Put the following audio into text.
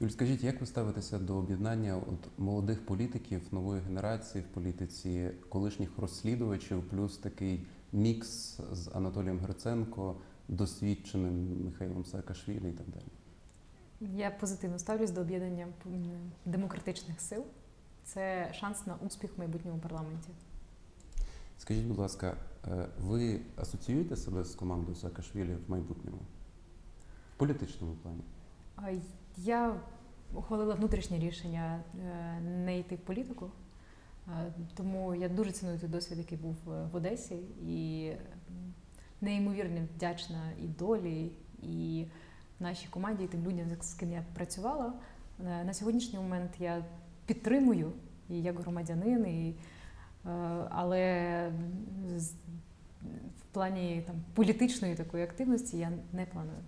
Юль, скажіть, як ви ставитеся до об'єднання от молодих політиків нової генерації в політиці, колишніх розслідувачів, плюс такий мікс з Анатолієм Гриценко, досвідченим Михайлом Саакашвілі і так далі? Я позитивно ставлюсь до об'єднання демократичних сил. Це шанс на успіх в майбутньому парламенті. Скажіть, будь ласка, е, ви асоціюєте себе з командою Саакашвілі в майбутньому? В політичному плані? Я ухвалила внутрішнє рішення е, не йти в політику, Е, тому я дуже ціную той досвід, який був е, в Одесі, і неймовірно вдячна і долі, і нашій команді, і тим людям, з ким я працювала. На сьогоднішній момент я підтримую і як громадянин, і, але в плані там, політичної такої активності я не планую.